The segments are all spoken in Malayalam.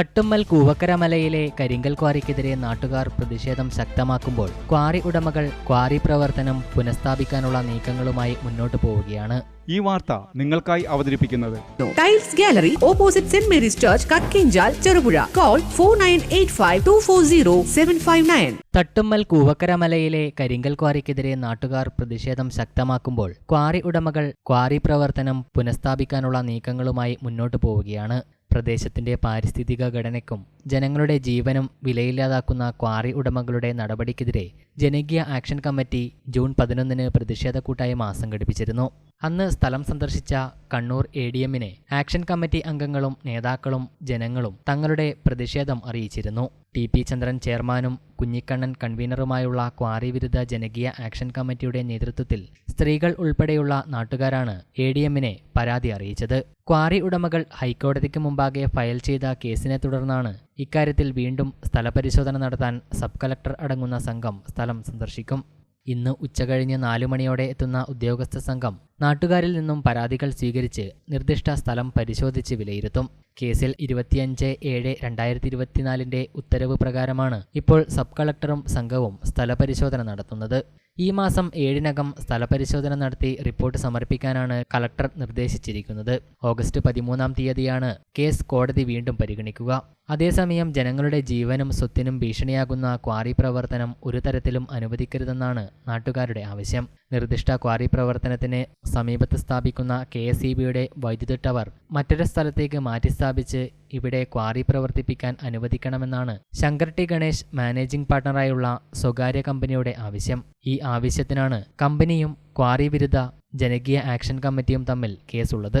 തട്ടുമ്മൽ കൂവക്കരമലയിലെ കരിങ്കൽ ക്വാറിക്കെതിരെ നാട്ടുകാർ പ്രതിഷേധം ശക്തമാക്കുമ്പോൾ ക്വാറി ഉടമകൾ ക്വാറി പ്രവർത്തനം പുനഃസ്ഥാപിക്കാനുള്ള നീക്കങ്ങളുമായി മുന്നോട്ട് പോവുകയാണ്. ഈ വാർത്ത നിങ്ങൾക്കായി അവതരിപ്പിക്കുന്നത്. Tiles gallery opposite saint Mary's church Kakkinchal Cherupuzha call four nine eight five two four zero seven five nine Thattummal കൂവക്കരമലയിലെ കരിങ്കൽ ക്വാറിക്കെതിരെ നാട്ടുകാർ പ്രതിഷേധം ശക്തമാക്കുമ്പോൾ ക്വാറി ഉടമകൾ ക്വാറി പ്രവർത്തനം പുനഃസ്ഥാപിക്കാനുള്ള നീക്കങ്ങളുമായി മുന്നോട്ടു പോവുകയാണ്. പ്രദേശത്തിന്റെ പാരിസ്ഥിതിക ഘടനയ്ക്കും ജനങ്ങളുടെ ജീവനും വിലയില്ലാതാക്കുന്ന ക്വാറി ഉടമകളുടെ നടപടിക്കെതിരെ ജനകീയ ആക്ഷൻ കമ്മിറ്റി ജൂൺ പതിനൊന്നിന് പ്രതിഷേധ കൂട്ടായ്മ സംഘടിപ്പിച്ചിരുന്നു. അന്ന് സ്ഥലം സന്ദർശിച്ച കണ്ണൂർ എ ഡി എമ്മിനെ ആക്ഷൻ കമ്മിറ്റി അംഗങ്ങളും നേതാക്കളും ജനങ്ങളും തങ്ങളുടെ പ്രതിഷേധം അറിയിച്ചിരുന്നു. ടി പി ചന്ദ്രൻ ചെയർമാനും കുഞ്ഞിക്കണ്ണൻ കൺവീനറുമായുള്ള ക്വാറി വിരുദ്ധ ജനകീയ ആക്ഷൻ കമ്മിറ്റിയുടെ നേതൃത്വത്തിൽ സ്ത്രീകൾ ഉൾപ്പെടെയുള്ള നാട്ടുകാരാണ് എ ഡി എമ്മിനെ പരാതി അറിയിച്ചത്. ക്വാറി ഉടമകൾ ഹൈക്കോടതിക്ക് മുമ്പാകെ ഫയൽ ചെയ്ത കേസിനെ തുടർന്നാണ് ഇക്കാര്യത്തിൽ വീണ്ടും സ്ഥലപരിശോധന നടത്താൻ സബ് കലക്ടർ അടങ്ങുന്ന സംഘം സ്ഥലം സന്ദർശിക്കും. ഇന്ന് ഉച്ചകഴിഞ്ഞ് നാലു മണിയോടെ എത്തുന്ന ഉദ്യോഗസ്ഥ സംഘം നാട്ടുകാരിൽ നിന്നും പരാതികൾ സ്വീകരിച്ച് നിർദ്ദിഷ്ട സ്ഥലം പരിശോധിച്ച് വിലയിരുത്തും. കേസിൽ ഇരുപത്തിയഞ്ച് ഏഴ് രണ്ടായിരത്തി ഇരുപത്തിനാലിന്റെ ഉത്തരവ് പ്രകാരമാണ് ഇപ്പോൾ സബ് കളക്ടറും സംഘവും സ്ഥലപരിശോധന നടത്തുന്നത്. ഈ മാസം ഏഴിനകം സ്ഥലപരിശോധന നടത്തി റിപ്പോർട്ട് സമർപ്പിക്കാനാണ് കളക്ടർ നിർദ്ദേശിച്ചിരിക്കുന്നത്. ഓഗസ്റ്റ് പതിമൂന്നാം തീയതിയാണ് കേസ് കോടതി വീണ്ടും പരിഗണിക്കുക. അതേസമയം ജനങ്ങളുടെ ജീവനും സ്വത്തിനും ഭീഷണിയാകുന്ന ക്വാറി പ്രവർത്തനം ഒരു തരത്തിലും അനുവദിക്കരുതെന്നാണ് നാട്ടുകാരുടെ ആവശ്യം. നിർദ്ദിഷ്ട ക്വാറി പ്രവർത്തനത്തിന് സമീപത്ത് സ്ഥാപിക്കുന്ന കെ എസ് ഇ ബിയുടെ വൈദ്യുത ടവർ മറ്റൊരു സ്ഥലത്തേക്ക് മാറ്റിസ്ഥാപിച്ച് ഇവിടെ ക്വാറി പ്രവർത്തിപ്പിക്കാൻ അനുവദിക്കണമെന്നാണ് ശങ്കർ ടി ഗണേശ് മാനേജിംഗ് പാർട്ണറായുള്ള സ്വകാര്യ കമ്പനിയുടെ ആവശ്യം. ഈ ആവശ്യത്തിനാണ് കമ്പനിയും ക്വാറി വിരുദ്ധ ജനകീയ ആക്ഷൻ കമ്മിറ്റിയും തമ്മിൽ കേസുള്ളത്.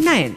nine